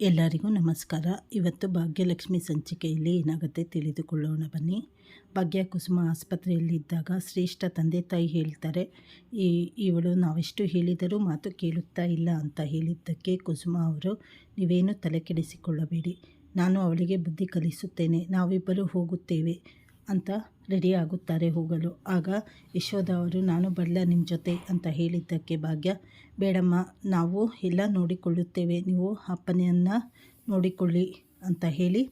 ಎಲ್ಲರಿಗೂ ನಮಸ್ಕಾರ. ಇವತ್ತು ಭಾಗ್ಯಲಕ್ಷ್ಮಿ ಸಂಚಿಕೆಯಲ್ಲಿ ಏನಾಗುತ್ತೆ ತಿಳಿದುಕೊಳ್ಳೋಣ ಬನ್ನಿ. ಭಾಗ್ಯ ಕುಸುಮ ಆಸ್ಪತ್ರೆಯಲ್ಲಿದ್ದಾಗ ಶ್ರೇಷ್ಠ ತಂದೆ ತಾಯಿ ಹೇಳ್ತಾರೆ, ಈ, ಇವಳು ನಾವೆಷ್ಟು ಹೇಳಿದರೂ ಮಾತು ಕೇಳುತ್ತಾ ಇಲ್ಲ ಅಂತ ಹೇಳಿದ್ದಕ್ಕೆ ಕುಸುಮ ಅವರು, ನೀವೇನು ತಲೆ ಕೆಡಿಸಿಕೊಳ್ಳಬೇಡಿ ನಾನು ಅವಳಿಗೆ ಬುದ್ಧಿ ಕಲಿಸುತ್ತೇನೆ. ನಾವಿಬ್ಬರು ಹೋಗುತ್ತೇವೆ. ಅಂತ ರೆಡಿ ಆಗುತ್ತಾರೆ ಹೋಗಲು. ಆಗ ಯಶೋಧ ಅವರು, ನಾನು ಬರಲ ನಿಮ್ಮ ಜೊತೆ ಅಂತ ಹೇಳಿದ್ದಕ್ಕೆ ಭಾಗ್ಯ, ಬೇಡಮ್ಮ, ನಾವು ಎಲ್ಲ ನೋಡಿಕೊಳ್ಳುತ್ತೇವೆ. ನೀವು ಅಪ್ಪನೆಯನ್ನು ನೋಡಿಕೊಳ್ಳಿ ಅಂತ ಹೇಳಿ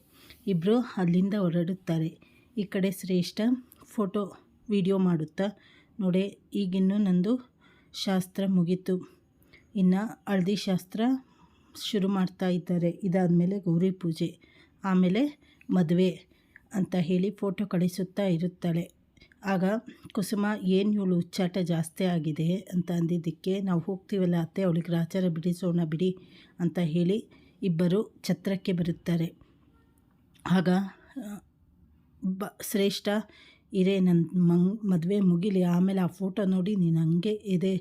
ಇಬ್ಬರು ಅಲ್ಲಿಂದ ಹೊರಡುತ್ತಾರೆ. ಈ ಕಡೆ ಶ್ರೇಷ್ಠ ಫೋಟೋ, ವಿಡಿಯೋ ಮಾಡುತ್ತಾ, ನೋಡಿ, ಈಗಿನ್ನೂ ನಂದು ಶಾಸ್ತ್ರ ಮುಗೀತು. ಇನ್ನು ಹಳದಿ ಶಾಸ್ತ್ರ ಶುರು ಮಾಡ್ತಾ ಇದ್ದಾರೆ. ಇದಾದಮೇಲೆ ಗೌರಿ ಪೂಜೆ, ಆಮೇಲೆ ಮದುವೆ. ಅಂತ ಹೇಳಿ ಫೋಟೋ ಕಳಿಸುತ್ತಾ ಇರುತ್ತಾಳೆ. ಆಗ, ಕುಸುಮ, ಏನು ಇವಳು ಉಚ್ಚಾಟ ಜಾಸ್ತಿ ಆಗಿದೆ ಅಂತ ಅಂದಿದ್ದಕ್ಕೆ ನಾವು ಹೋಗ್ತೀವಲ್ಲ ಅತ್ತೆ, ಅವಳಿಗೆ ರಾಚಾರ ಬಿಡಿಸೋಣ ಬಿಡಿ ಅಂತ ಹೇಳಿ ಇಬ್ಬರು ಛತ್ರಕ್ಕೆ ಬರುತ್ತಾರೆ. ಆಗ, ಬ, ಶ್ರೇಷ್ಠ, ಇರೇ ನನ್ನ ಮಂಗ್ ಮದುವೆ ಮುಗಿಲಿ, ಆಮೇಲೆ ಆ ಫೋಟೋ ನೋಡಿ, ನೀನು ಹಂಗೆ ಎದೆ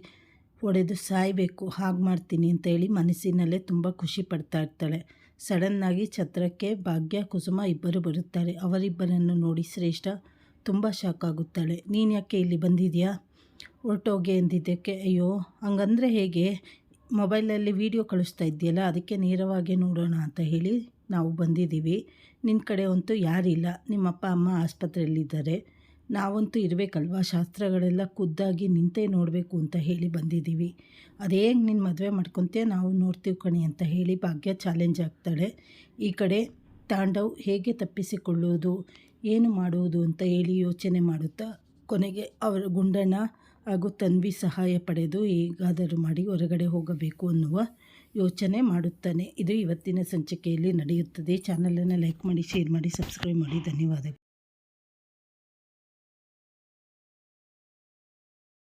ಹೊಡೆದು ಸಾಯಬೇಕು, ಹಾಗೆ ಮಾಡ್ತೀನಿ ಅಂತ ಹೇಳಿ ಮನಸ್ಸಿನಲ್ಲೇ ತುಂಬ ಖುಷಿ ಪಡ್ತಾ ಇರ್ತಾಳೆ. ಸಡನ್ನಾಗಿ ಛತ್ರಕ್ಕೆ ಭಾಗ್ಯ, ಕುಸುಮ ಇಬ್ಬರು ಬರುತ್ತಾರೆ. ಅವರಿಬ್ಬರನ್ನು ನೋಡಿ ಶ್ರೇಷ್ಠ ತುಂಬ ಶಾಕ್ ಆಗುತ್ತಾಳೆ. ನೀನು ಯಾಕೆ ಇಲ್ಲಿ ಬಂದಿದೆಯಾ? ಹೊರಟೋಗಿ ಅಂದಿದ್ದಕ್ಕೆ ಅಯ್ಯೋ, ಹಂಗಂದರೆ ಹೇಗೆ? ಮೊಬೈಲಲ್ಲಿ ವೀಡಿಯೋ ಕಳಿಸ್ತಾ ಇದೆಯಲ್ಲ ಅದಕ್ಕೆ ನೇರವಾಗಿ ನೋಡೋಣ ಅಂತ ಹೇಳಿ ನಾವು ಬಂದಿದ್ದೀವಿ. ನಿನ್ನ ಕಡೆ ಅಂತೂ ಯಾರಿಲ್ಲ. ನಿಮ್ಮಪ್ಪ, ಅಮ್ಮ ಆಸ್ಪತ್ರೆಯಲ್ಲಿದ್ದಾರೆ. ನಾವಂತೂ ಇರಬೇಕಲ್ವಾ? ಶಾಸ್ತ್ರಗಳೆಲ್ಲ ಖುದ್ದಾಗಿ ನಿಂತೇ ನೋಡಬೇಕು ಅಂತ ಹೇಳಿ ಬಂದಿದ್ದೀವಿ. ಅದೇ ನಿನ್ನ ಮದುವೆ ಮಾಡ್ಕೊತೀಯ? ನಾವು ನೋಡ್ತೀವಿ ಕಣಿ ಅಂತ ಹೇಳಿ ಭಾಗ್ಯ ಚಾಲೆಂಜ್ ಆಗ್ತಾಳೆ. ಈ ಕಡೆ ತಾಂಡವ್ ಹೇಗೆ ತಪ್ಪಿಸಿಕೊಳ್ಳುವುದು? ಏನು ಮಾಡುವುದು ಅಂತ ಹೇಳಿ ಯೋಚನೆ ಮಾಡುತ್ತಾ ಕೊನೆಗೆ ಅವರ ಗುಂಡಣ್ಣ ಹಾಗೂ ತನ್ವಿ ಸಹಾಯ ಪಡೆದು ಹೇಗಾದರೂ ಮಾಡಿ ಹೊರಗಡೆ ಹೋಗಬೇಕು ಅನ್ನುವ ಯೋಚನೆ ಮಾಡುತ್ತಾನೆ. ಇದು ಇವತ್ತಿನ ಸಂಚಿಕೆಯಲ್ಲಿ ನಡೆಯುತ್ತದೆ. ಚಾನಲನ್ನು ಲೈಕ್ ಮಾಡಿ, ಶೇರ್ ಮಾಡಿ, ಸಬ್ಸ್ಕ್ರೈಬ್ ಮಾಡಿ. ಧನ್ಯವಾದಗಳು.